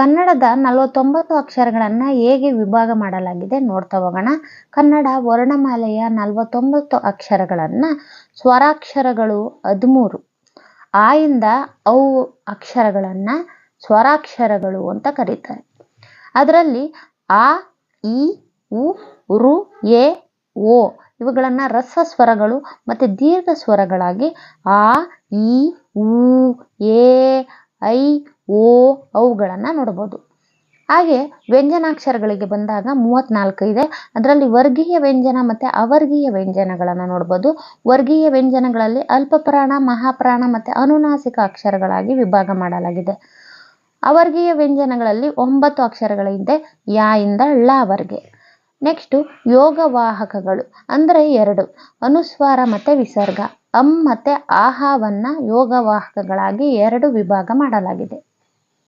ಕನ್ನಡದ ನಲವತ್ತೊಂಬತ್ತು ಅಕ್ಷರಗಳನ್ನು ಹೇಗೆ ವಿಭಾಗ ಮಾಡಲಾಗಿದೆ ನೋಡ್ತಾ ಹೋಗೋಣ. ಕನ್ನಡ ವರ್ಣಮಾಲೆಯ ನಲವತ್ತೊಂಬತ್ತು ಅಕ್ಷರಗಳನ್ನು ಸ್ವರಾಕ್ಷರಗಳು ಹದಿಮೂರು. ಆಯಿಂದ ಅವು ಅಕ್ಷರಗಳನ್ನು ಸ್ವರಾಕ್ಷರಗಳು ಅಂತ ಕರೀತಾರೆ. ಅದರಲ್ಲಿ ಆ, ಇ, ಉ, ರು, ಎ, ಓ ಇವುಗಳನ್ನು ರಸ ಸ್ವರಗಳು ಮತ್ತು ದೀರ್ಘ ಸ್ವರಗಳಾಗಿ ಆ, ಇ, ಉ, ಎ, ಐ ಓ, ಅವುಗಳನ್ನು ನೋಡ್ಬೋದು ಹಾಗೆ ವ್ಯಂಜನಾಕ್ಷರಗಳಿಗೆ ಬಂದಾಗ ಮೂವತ್ತ್ನಾಲ್ಕು ಇದೆ. ಅದರಲ್ಲಿ ವರ್ಗೀಯ ವ್ಯಂಜನ ಮತ್ತು ಅವರ್ಗೀಯ ವ್ಯಂಜನಗಳನ್ನು ನೋಡ್ಬೋದು. ವರ್ಗೀಯ ವ್ಯಂಜನಗಳಲ್ಲಿ ಅಲ್ಪಪ್ರಾಣ, ಮಹಾಪ್ರಾಣ ಮತ್ತು ಅನುನಾಸಿಕ ಅಕ್ಷರಗಳಾಗಿ ವಿಭಾಗ ಮಾಡಲಾಗಿದೆ. ಅವರ್ಗೀಯ ವ್ಯಂಜನಗಳಲ್ಲಿ ಒಂಬತ್ತು ಅಕ್ಷರಗಳಿದೆ ಯಾ ಇಂದ ಳವರೆಗೆ ನೆಕ್ಸ್ಟು ಯೋಗವಾಹಕಗಳು, ಅಂದರೆ ಎರಡು, ಅನುಸ್ವಾರ ಮತ್ತು ವಿಸರ್ಗ, ಅಂ ಮತ್ತು ಆಹಾವನ್ನು ಯೋಗವಾಹಕಗಳಾಗಿ ಎರಡು ವಿಭಾಗ ಮಾಡಲಾಗಿದೆ.